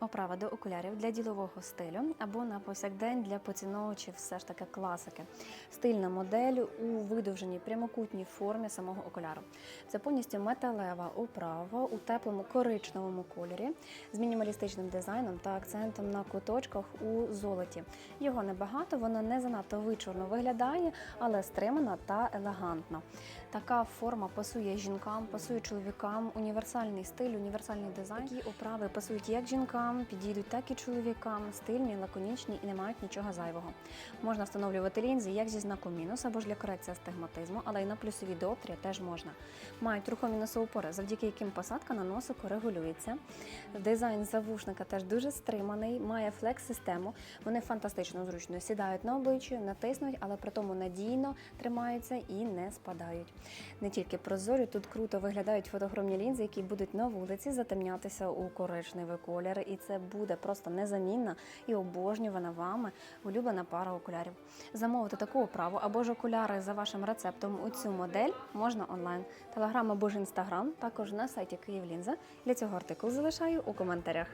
Оправа до окулярів для ділового стилю або на повсякдень для поціновувачів все ж таки класики. Стильна модель у видовженій прямокутній формі самого окуляру. Це повністю металева оправа у теплому коричневому кольорі з мінімалістичним дизайном та акцентом на куточках у золоті. Його небагато, воно не занадто вичурно виглядає, але стримана та елегантна. Така форма пасує жінкам, пасує чоловікам, універсальний стиль, універсальний дизайн. Такі оправи пасують як жінкам, підійдуть, так і чоловікам, стильні, лаконічні і не мають нічого зайвого. Можна встановлювати лінзи як зі знаком мінус або ж для корекції астигматизму, але й на плюсові діоптрії теж можна. Мають рухомі носоупори, завдяки яким посадка на носику регулюється. Дизайн завушника теж дуже стриманий, має флекс-систему. Вони фантастично зручно сідають на обличчя, натиснуть, але при тому надійно тримаються і не спадають. Не тільки прозорі, тут круто виглядають фотохромні лінзи, які будуть на вулиці затемнятися у коричневий колір, і це буде просто незамінна і обожнювана вами улюблена пара окулярів. Замовити таку оправу або ж окуляри за вашим рецептом у цю модель можна онлайн. Телеграм або ж інстаграм, також на сайті Київлінза. Для цього артикул залишаю у коментарях.